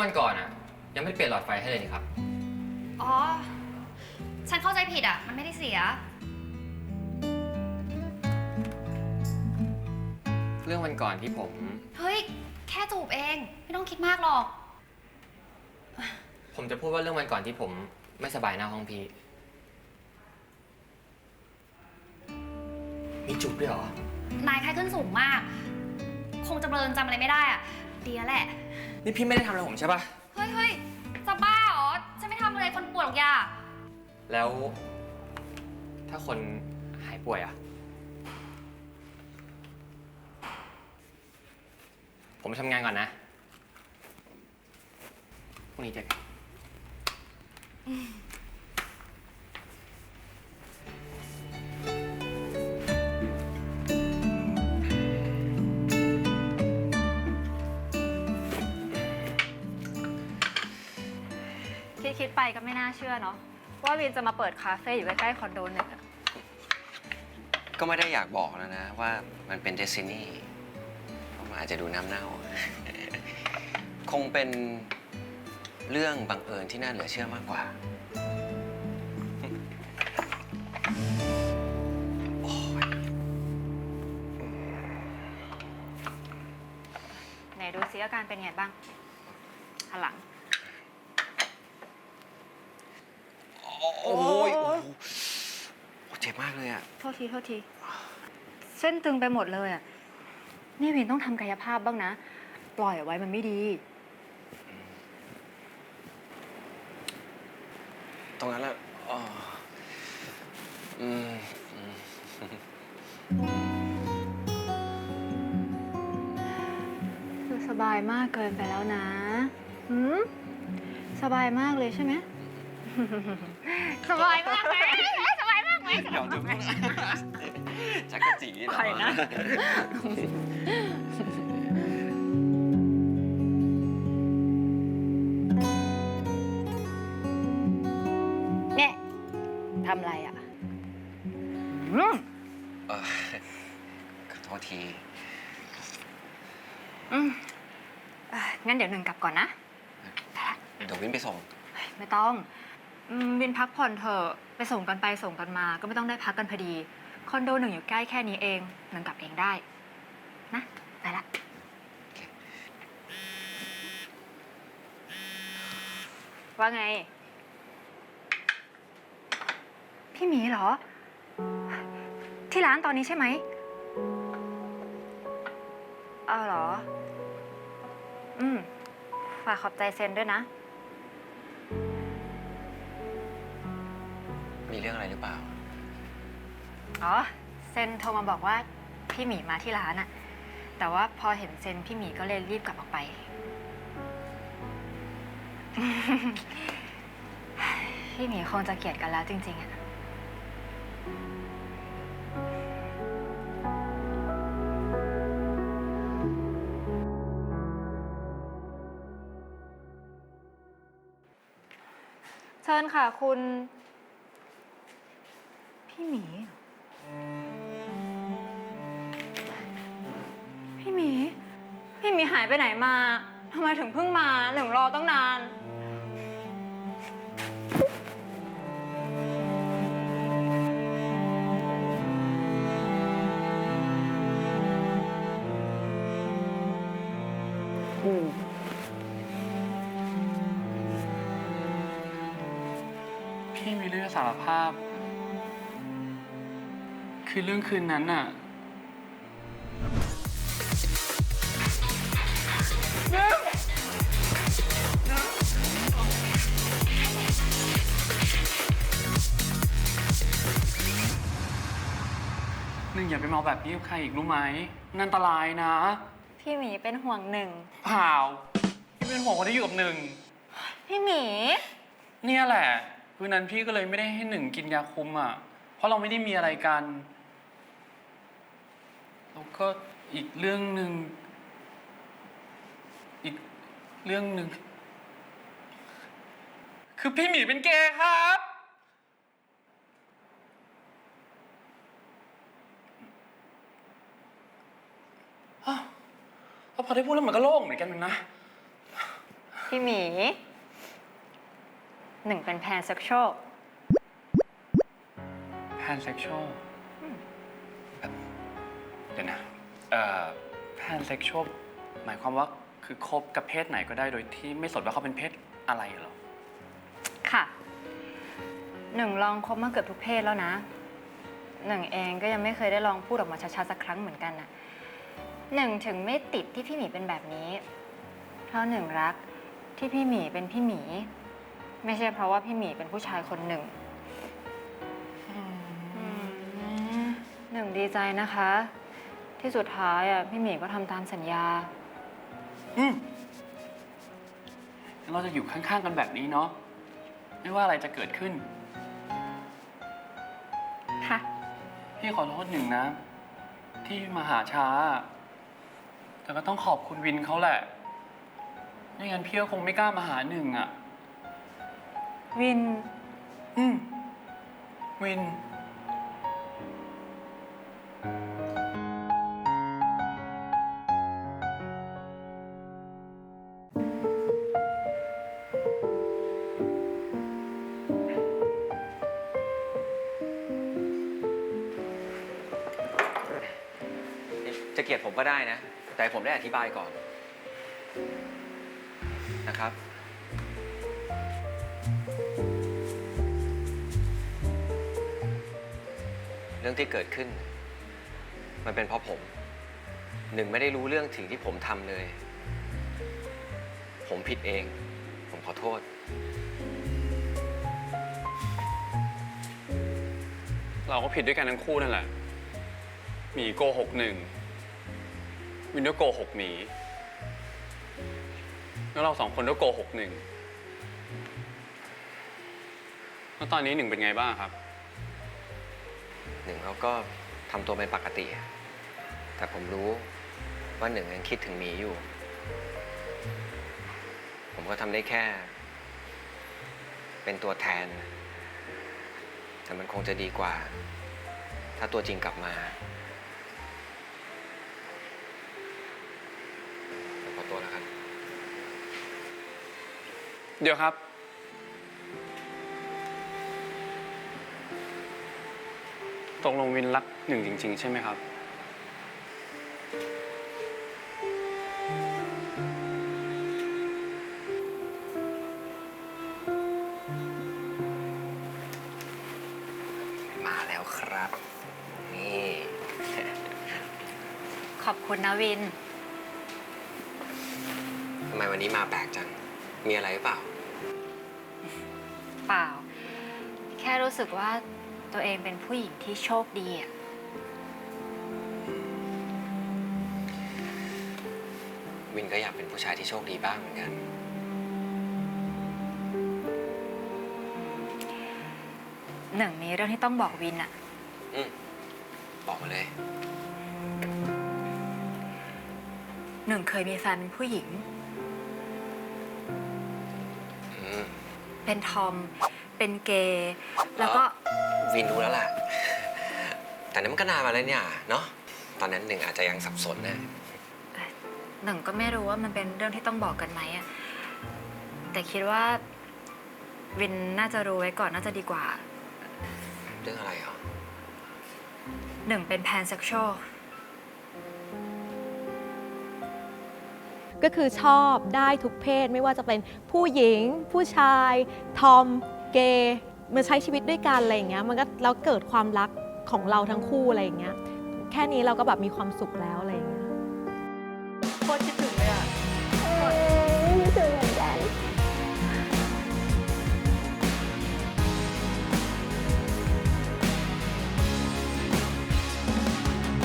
วันก่อนอะยังไม่เปลี่ยนหลอดไฟให้เลยนี่ครับ อ๋อ ฉันเข้าใจผิดอะ มันไม่ได้เสีย เรื่องวันก่อนที่ผม เฮ้ย แค่จูบเอง ไม่ต้องคิดมากหรอก ผมจะพูดว่าเรื่องวันก่อนที่ผมไม่สบายหน้าห้องพี่ มีจุดด้วยเหรอนายไข้ขึ้นสูงมาก คงจะเบลนจำอะไรไม่ได้อะ ดีแล้วแหละ นี่พี่ไม่ได้ทำอะไรผมใช่ปะเฮ้ยเฮ้ยจะบ้าเหรอฉันไม่ทำอะไรคนป่วยหรอกย่าแล้ว ถ้าคนหายป่วยอะผมทำงานก่อนนะพรุ่งนี้เจอกันคิด ไปก็ไม่น่าเชื่อเนาะว่าวินจะมาเปิดคาเฟ่อยู่ใกล้ๆคอนโดเนี่ยก็ไม่ได้อยากบอกแล้วนะ ว่ามันเป็นเดซินี่มันอาจจะดูน้ำเน่า คงเป็นเรื่องบังเอิญที่น่าเหลือเชื่อมากกว่า โอ้ยไหนดูซิอาการเป็นไงบ้างหันหลัง โอ้ยโอ้โหเจ็บมากเลยอะ โทษทีโทษที เส้นตึงไปหมดเลยอะ นี่วินต้องทำกายภาพบ้างนะ ปล่อยเอาไว้มันไม่ดี ตรงนั้นแหละอ๋ออืมอืมคือสบายมากเกินไปแล้วนะหืมสบายมากเลยใช่ไหม สบายมากไหมสบายมากไหมเดี๋ยวเดี๋ยวจักรจีเหรอไปนะ เนี่ยทำอะไรอะอืมเออขอโทษที อืมเอ่องั้นเดี๋ยวหนึ่งกลับก่อนนะ เดี๋ยววินไปส่งเฮ้ยไม่ต้อง อืมวินพักผ่อนเถอะไปส่งกันไปส่งกันมา ก็ไม่ต้องได้พักกันพอดี คอนโดหนึ่งอยู่ใกล้แค่นี้เองหนึ่งกลับเองได้ นะไปละ ว่าไง พี่หมีเหรอ ที่ร้านตอนนี้ใช่ไหมอ้าวเหรอ อืม ฝากขอบใจเซนด้วยนะ รื่องอะไรหรือเปล่า อ๋อ เซนโทรมาบอกว่าพี่หมีมาที่ร้านอะแต่ว่าพอเห็นเซนพี่หมีก็เลยรีบกลับออกไป พี่หมีคงจะเกลียดกันแล้วจริงๆอะเชิญค่ะคุณ พี่หมีเหรอพี่หมี พี่หมีหายไปไหนมาทำไมถึงเพิ่งมาหนึ่งรอตั้งนานพี่มีเรื่องจะสารภาพ คือเรื่องคืนนั้นน่ะ หนึ่งอย่าไปเมาแบบนี้กับใครอีกรู้ไหมมันอันตรายนะพี่หมีเป็นห่วงหนึ่ง เปล่าพี่เป็นห่วงคนที่อยู่กับหนึ่ง พี่หมี เนี่ยแหละ คืนนั้นพี่ก็เลยไม่ได้ให้หนึ่งกินยาคุมอะ เพราะเราไม่ได้มีอะไรกัน แล้วก็อีกเรื่องหนึ่งอีกเรื่องหนึ่งคือพี่หมีเป็นเกย์ครับ อ้าวแล้วพอได้พูดแล้วมันก็โล่งเหมือนกันนะ พี่หมี หนึ่งเป็นแพนเซ็กชวล แพนเซ็กชวลเดี๋ยวนะ เอ่อแพนเซ็กชวลหมายความว่าคือคบกับเพศไหนก็ได้โดยที่ไม่สนว่าเขาเป็นเพศอะไรเหรอ ค่ะ หนึ่งลองคบมาเกือบทุกเพศแล้วนะ หนึ่งเองก็ยังไม่เคยได้ลองพูดออกมาชัดๆสักครั้งเหมือนกันน่ะหนึ่งถึงไม่ติดที่พี่หมีเป็นแบบนี้ เพราะหนึ่งรักที่พี่หมีเป็นพี่หมี ไม่ใช่เพราะว่าพี่หมีเป็นผู้ชายคนหนึ่งหนึ่งดีใจนะคะ ที่สุดท้ายอะพี่หมีก็ทำตามสัญญา อืมงั้นเราจะอยู่ข้างๆกันแบบนี้เนาะ ไม่ว่าอะไรจะเกิดขึ้น ค่ะ พี่ขอโทษหนึ่งนะ ที่มาหาช้า แต่ก็ต้องขอบคุณวินเขาแหละ ไม่งั้นพี่ก็คงไม่กล้ามาหาหนึ่งอะ วิน อืม วิน จะเกลียดผมก็ได้นะ แต่ผมได้อธิบายก่อนนะครับ เรื่องที่เกิดขึ้น มันเป็นเพราะผม หนึ่งไม่ได้รู้เรื่องถึงที่ผมทำเลย ผมผิดเอง ผมขอโทษ เราก็ผิดด้วยกันทั้งคู่นั่นแหละ มีโกหกหนึ่ง วินก็โกหกหมีแล้วเราสองคนก็โกหกหนึ่งแล้วตอนนี้หนึ่งเป็นไงบ้างครับ หนึ่งเขาก็ทำตัวเป็นปกติ แต่ผมรู้ว่าหนึ่งยังคิดถึงหมีอยู่ ผมก็ทำได้แค่ เป็นตัวแทน แต่มันคงจะดีกว่า ถ้าตัวจริงกลับมาผมขอตัวแล้วครับ เดี๋ยวครับ ตกลงวินรักหนึ่งจริง ๆ ใช่ไหมครับ มาแล้วครับ นี่ ขอบคุณนะวิน ทำไมวันนี้มาแปลกจัง มีอะไรหรือเปล่า เปล่า แค่รู้สึกว่าตัวเองเป็นผู้หญิงที่โชคดีอะวินก็อยากเป็นผู้ชายที่โชคดีบ้างเหมือนกัน หนึ่งมีเรื่องที่ต้องบอกวินอะอืมบอกมาเลย หนึ่งเคยมีแฟนเป็นผู้หญิง เป็นทอม เป็นเกย์แล้วก็วินรู้แล้วล่ะ แต่นั้นมันก็นานมาแล้วเนี่ยเนาะตอนนั้นหนึ่งอาจจะยังสับสนนะหนึ่งก็ไม่รู้ว่ามันเป็นเรื่องที่ต้องบอกกันไหมอะแต่คิดว่าวินน่าจะรู้ไว้ก่อนน่าจะดีกว่า เรื่องอะไรเหรอหนึ่งเป็นแพนเซ็กชวล ก็คือชอบได้ทุกเพศไม่ว่าจะเป็นผู้หญิง ผู้ชาย ทอม เกย์มาใช้ชีวิตด้วยกันอะไรอย่างเงี้ยมันก็แล้วเกิดความรักของเราทั้งคู่อะไรอย่างเงี้ยแค่นี้เราก็แบบมีความสุขแล้วอะไรอย่างเงี้ย